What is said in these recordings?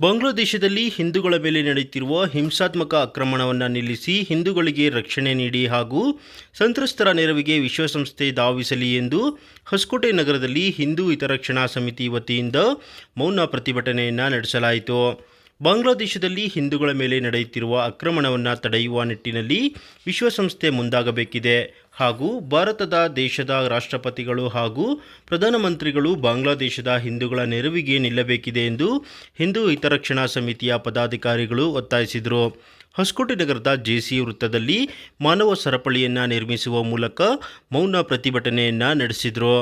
ಬಾಂಗ್ಲಾದೇಶದಲ್ಲಿ ಹಿಂದೂಗಳ ಮೇಲೆ ನಡೆಯುತ್ತಿರುವ ಹಿಂಸಾತ್ಮಕ ಆಕ್ರಮಣವನ್ನು ನಿಲ್ಲಿಸಿ ಹಿಂದೂಗಳಿಗೆ ರಕ್ಷಣೆ ನೀಡಿ ಹಾಗೂ ಸಂತ್ರಸ್ತರ ನೆರವಿಗೆ ವಿಶ್ವಸಂಸ್ಥೆ ಧಾವಿಸಲಿ ಎಂದು ಹೊಸಕೋಟೆ ನಗರದಲ್ಲಿ ಹಿಂದೂ ಹಿತರಕ್ಷಣಾ ಸಮಿತಿ ವತಿಯಿಂದ ಮೌನ ಪ್ರತಿಭಟನೆಯನ್ನು ನಡೆಸಲಾಯಿತು. ಬಾಂಗ್ಲಾದೇಶದಲ್ಲಿ ಹಿಂದೂಗಳ ಮೇಲೆ ನಡೆಯುತ್ತಿರುವ ಆಕ್ರಮಣವನ್ನು ತಡೆಯುವ ನಿಟ್ಟಿನಲ್ಲಿ ವಿಶ್ವಸಂಸ್ಥೆ ಮುಂದಾಗಬೇಕಿದೆ ಹಾಗೂ ಭಾರತದ ದೇಶದ ರಾಷ್ಟ್ರಪತಿಗಳು ಹಾಗೂ ಪ್ರಧಾನಮಂತ್ರಿಗಳು ಬಾಂಗ್ಲಾದೇಶದ ಹಿಂದೂಗಳ ನೆರವಿಗೆ ನಿಲ್ಲಬೇಕಿದೆ ಎಂದು ಹಿಂದೂ ಹಿತರಕ್ಷಣಾ ಸಮಿತಿಯ ಪದಾಧಿಕಾರಿಗಳು ಒತ್ತಾಯಿಸಿದರು. ಹೊಸಕೋಟೆ ನಗರದ ಜೆಸಿ ವೃತ್ತದಲ್ಲಿ ಮಾನವ ಸರಪಳಿಯನ್ನು ನಿರ್ಮಿಸುವ ಮೂಲಕ ಮೌನ ಪ್ರತಿಭಟನೆಯನ್ನು ನಡೆಸಿದರು.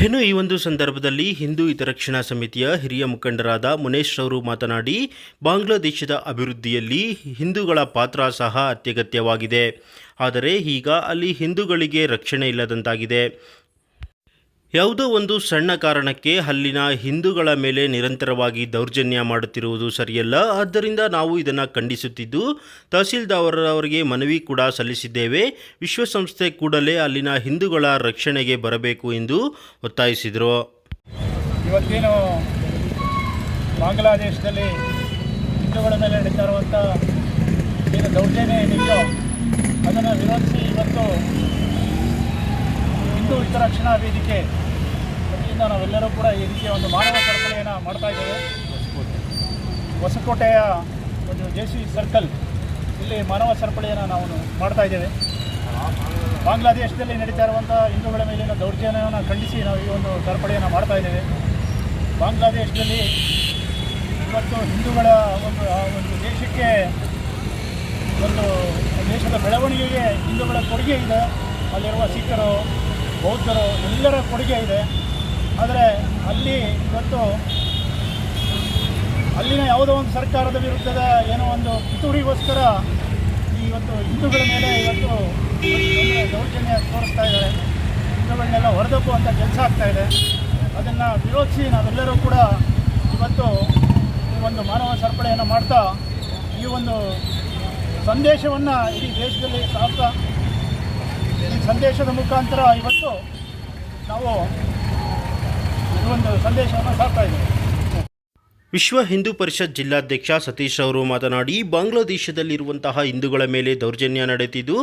ಇನ್ನು ಈ ಒಂದು ಸಂದರ್ಭದಲ್ಲಿ ಹಿಂದೂ ಹಿತರಕ್ಷಣಾ ಸಮಿತಿಯ ಹಿರಿಯ ಮುಖಂಡರಾದ ಮುನೇಶ್ ಅವರು ಮಾತನಾಡಿ, ಬಾಂಗ್ಲಾದೇಶದ ಅಭಿವೃದ್ಧಿಯಲ್ಲಿ ಹಿಂದೂಗಳ ಪಾತ್ರ ಸಹ ಅತ್ಯಗತ್ಯವಾಗಿದೆ. ಆದರೆ ಈಗ ಅಲ್ಲಿ ಹಿಂದೂಗಳಿಗೆ ರಕ್ಷಣೆ ಇಲ್ಲದಂತಾಗಿದೆ. ಯಾವುದೋ ಒಂದು ಸಣ್ಣ ಕಾರಣಕ್ಕೆ ಅಲ್ಲಿನ ಹಿಂದೂಗಳ ಮೇಲೆ ನಿರಂತರವಾಗಿ ದೌರ್ಜನ್ಯ ಮಾಡುತ್ತಿರುವುದು ಸರಿಯಲ್ಲ. ಆದ್ದರಿಂದ ನಾವು ಇದನ್ನು ಖಂಡಿಸುತ್ತಿದ್ದು ತಹಸೀಲ್ದಾರ್ ಅವರಿಗೆ ಮನವಿ ಕೂಡ ಸಲ್ಲಿಸಿದ್ದೇವೆ. ವಿಶ್ವಸಂಸ್ಥೆ ಕೂಡಲೇ ಅಲ್ಲಿನ ಹಿಂದೂಗಳ ರಕ್ಷಣೆಗೆ ಬರಬೇಕು ಎಂದು ಒತ್ತಾಯಿಸಿದರು. ಇವತ್ತೇನು ಬಾಂಗ್ಲಾದೇಶದಲ್ಲಿ ಹಿಂದೂಗಳ ಮೇಲೆ ನಡೀತಾ ಇರುವಂಥ ದೌರ್ಜನ್ಯ ಏನಿದೆಯೋ ಅದನ್ನು ವಿರೋಧಿಸಿ ಇವತ್ತು ಹಿಂದೂ ಹಿತರಕ್ಷಣಾ ವೇದಿಕೆ ವತಿಯಿಂದ ನಾವೆಲ್ಲರೂ ಕೂಡ ಈ ರೀತಿಯ ಒಂದು ಮಾನವ ಸರಪಳಿಯನ್ನು ಮಾಡ್ತಾ ಇದ್ದೇವೆ. ಹೊಸಕೋಟೆಯ ಒಂದು ಜೆ ಸಿ ಸರ್ಕಲ್ ಇಲ್ಲಿ ಮಾನವ ಸರಪಳಿಯನ್ನು ನಾವು ಮಾಡ್ತಾ ಇದ್ದೇವೆ. ಬಾಂಗ್ಲಾದೇಶದಲ್ಲಿ ನಡೀತಾ ಇರುವಂಥ ಹಿಂದೂಗಳ ಮೇಲಿನ ದೌರ್ಜನ್ಯವನ್ನು ಖಂಡಿಸಿ ನಾವು ಈ ಒಂದು ಸರಪಳಿಯನ್ನು ಮಾಡ್ತಾ ಇದ್ದೇವೆ. ಬಾಂಗ್ಲಾದೇಶದಲ್ಲಿ ಇವತ್ತು ಹಿಂದೂಗಳ ಒಂದು ಒಂದು ದೇಶಕ್ಕೆ ಒಂದು ದೇಶದ ಬೆಳವಣಿಗೆಗೆ ಹಿಂದೂಗಳ ಕೊಡುಗೆ ಇದೆ. ಅಲ್ಲಿರುವ ಸಿಖ್ಖರು ಬೌದ್ಧರು ಎಲ್ಲರ ಕೊಡುಗೆ ಇದೆ. ಆದರೆ ಅಲ್ಲಿ ಇವತ್ತು ಅಲ್ಲಿನ ಯಾವುದೋ ಒಂದು ಸರ್ಕಾರದ ವಿರುದ್ಧದ ಏನೋ ಒಂದು ಪಿತೂರಿಗೋಸ್ಕರ ಇವತ್ತು ಹಿಂದೂಗಳ ಮೇಲೆ ಇವತ್ತು ದೌರ್ಜನ್ಯ ತೋರಿಸ್ತಾ ಇದ್ದಾರೆ. ಹಿಂದೂಗಳನ್ನೆಲ್ಲ ಹೊರದಬ್ಬುವಂಥ ಕೆಲಸ ಆಗ್ತಾ ಇದೆ. ಅದನ್ನು ವಿರೋಧಿಸಿ ನಾವೆಲ್ಲರೂ ಕೂಡ ಇವತ್ತು ಈ ಒಂದು ಮಾನವ ಸರಪಳಿಯನ್ನು ಮಾಡ್ತಾ ಈ ಒಂದು ಸಂದೇಶವನ್ನು ಇಡೀ ದೇಶದಲ್ಲಿ ಸಾರ್ತಾ ಈ ಸಂದೇಶದ ಮುಖಾಂತರ ಇವತ್ತು ನಾವು ಇದೊಂದು ಸಂದೇಶವನ್ನು ಸಾಕ್ತಾ ಇದ್ದೇವೆ. ವಿಶ್ವ ಹಿಂದೂ ಪರಿಷತ್ ಜಿಲ್ಲಾಧ್ಯಕ್ಷ ಸತೀಶ್ ಅವರು ಮಾತನಾಡಿ, ಬಾಂಗ್ಲಾದೇಶದಲ್ಲಿರುವಂತಹ ಹಿಂದೂಗಳ ಮೇಲೆ ದೌರ್ಜನ್ಯ ನಡೆಯುತ್ತಿದ್ದು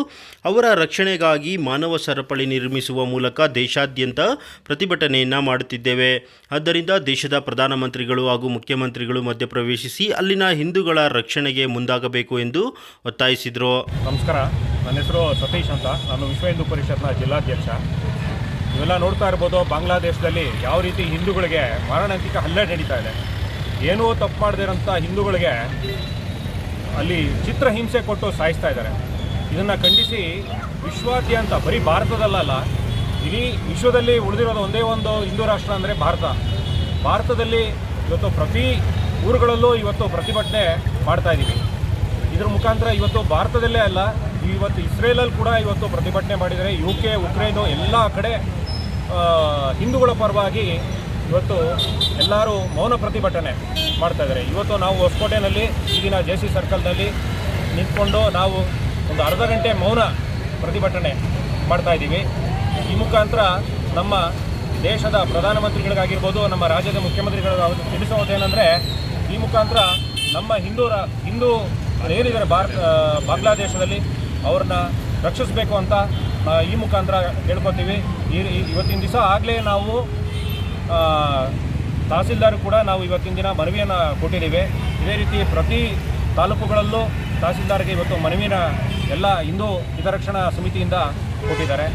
ಅವರ ರಕ್ಷಣೆಗಾಗಿ ಮಾನವ ಸರಪಳಿ ನಿರ್ಮಿಸುವ ಮೂಲಕ ದೇಶಾದ್ಯಂತ ಪ್ರತಿಭಟನೆಯನ್ನು ಮಾಡುತ್ತಿದ್ದೇವೆ. ಆದ್ದರಿಂದ ದೇಶದ ಪ್ರಧಾನಮಂತ್ರಿಗಳು ಹಾಗೂ ಮುಖ್ಯಮಂತ್ರಿಗಳು ಮಧ್ಯಪ್ರವೇಶಿಸಿ ಅಲ್ಲಿನ ಹಿಂದೂಗಳ ರಕ್ಷಣೆಗೆ ಮುಂದಾಗಬೇಕು ಎಂದು ಒತ್ತಾಯಿಸಿದರು. ನಮಸ್ಕಾರ. ನನ್ನ ಹೆಸರು ಸತೀಶ್ ಅಂತ. ನಾನು ವಿಶ್ವ ಹಿಂದೂ ಪರಿಷತ್ನ ಜಿಲ್ಲಾಧ್ಯಕ್ಷ. ಇವೆಲ್ಲ ನೋಡ್ತಾ ಇರ್ಬೋದು, ಬಾಂಗ್ಲಾದೇಶದಲ್ಲಿ ಯಾವ ರೀತಿ ಹಿಂದೂಗಳಿಗೆ ಮಾರಣಾಂತಿಕ ಹಲ್ಲೆ ನಡೀತಾ ಇದೆ. ಏನೂ ತಪ್ಪು ಮಾಡದಿರೋಂಥ ಹಿಂದೂಗಳಿಗೆ ಅಲ್ಲಿ ಚಿತ್ರಹಿಂಸೆ ಕೊಟ್ಟು ಸಾಯಿಸ್ತಾ ಇದ್ದಾರೆ. ಇದನ್ನು ಖಂಡಿಸಿ ವಿಶ್ವಾದ್ಯಂತ ಬರೀ ಭಾರತದಲ್ಲಲ್ಲ, ಇಡೀ ವಿಶ್ವದಲ್ಲಿ ಉಳಿದಿರೋದು ಒಂದೇ ಒಂದು ಹಿಂದೂ ರಾಷ್ಟ್ರ ಅಂದರೆ ಭಾರತ. ಭಾರತದಲ್ಲಿ ಇವತ್ತು ಪ್ರತಿ ಊರುಗಳಲ್ಲೂ ಇವತ್ತು ಪ್ರತಿಭಟನೆ ಮಾಡ್ತಾ ಇದ್ದೀವಿ ಇದ್ರ ಮುಖಾಂತರ ಇವತ್ತು ಭಾರತದಲ್ಲೇ ಅಲ್ಲ, ಇವತ್ತು ಇಸ್ರೇಲಲ್ಲಿ ಕೂಡ ಇವತ್ತು ಪ್ರತಿಭಟನೆ ಮಾಡಿದರೆ ಯು ಕೆ ಉಕ್ರೇನು ಎಲ್ಲ ಕಡೆ ಹಿಂದೂಗಳ ಪರವಾಗಿ ಇವತ್ತು ಎಲ್ಲರೂ ಮೌನ ಪ್ರತಿಭಟನೆ ಮಾಡ್ತಾ ಇದ್ದಾರೆ. ಇವತ್ತು ನಾವು ಹೊಸಕೋಟೆನಲ್ಲಿ ಈಗಿನ ಜೆ ಸಿ ಸರ್ಕಲ್ನಲ್ಲಿ ನಿಂತ್ಕೊಂಡು ನಾವು ಒಂದು ಅರ್ಧ ಗಂಟೆ ಮೌನ ಪ್ರತಿಭಟನೆ ಮಾಡ್ತಾ ಇದ್ದೀವಿ. ಈ ಮುಖಾಂತರ ನಮ್ಮ ದೇಶದ ಪ್ರಧಾನಮಂತ್ರಿಗಳಿಗಾಗಿರ್ಬೋದು, ನಮ್ಮ ರಾಜ್ಯದ ಮುಖ್ಯಮಂತ್ರಿಗಳು ತಿಳಿಸೋದೇನೆಂದರೆ ಈ ಮುಖಾಂತರ ನಮ್ಮ ಹಿಂದೂ ರಾ, ಹಿಂದೂ ಏನಿದ್ದಾರೆ ಭಾರತ ಬಾಂಗ್ಲಾದೇಶದಲ್ಲಿ ಅವ್ರನ್ನ ರಕ್ಷಿಸಬೇಕು ಅಂತ ಈ ಮುಖಾಂತರ ಹೇಳ್ಕೊತೀವಿ. ಈ, ಇವತ್ತಿನ ದಿವಸ ಆಗಲೇ ನಾವು ತಹಸೀಲ್ದಾರ್ ಕೂಡ ನಾವು ಇವತ್ತಿನ ದಿನ ಮನವಿಯನ್ನು ಕೊಟ್ಟಿದ್ದೀವಿ. ಇದೇ ರೀತಿ ಪ್ರತಿ ತಾಲೂಕುಗಳಲ್ಲೂ ತಹಸೀಲ್ದಾರ್ಗೆ ಇವತ್ತು ಮನವಿನ ಎಲ್ಲ ಹಿಂದೂ ಹಿತರಕ್ಷಣಾ ಸಮಿತಿಯಿಂದ ಕೊಟ್ಟಿದ್ದಾರೆ.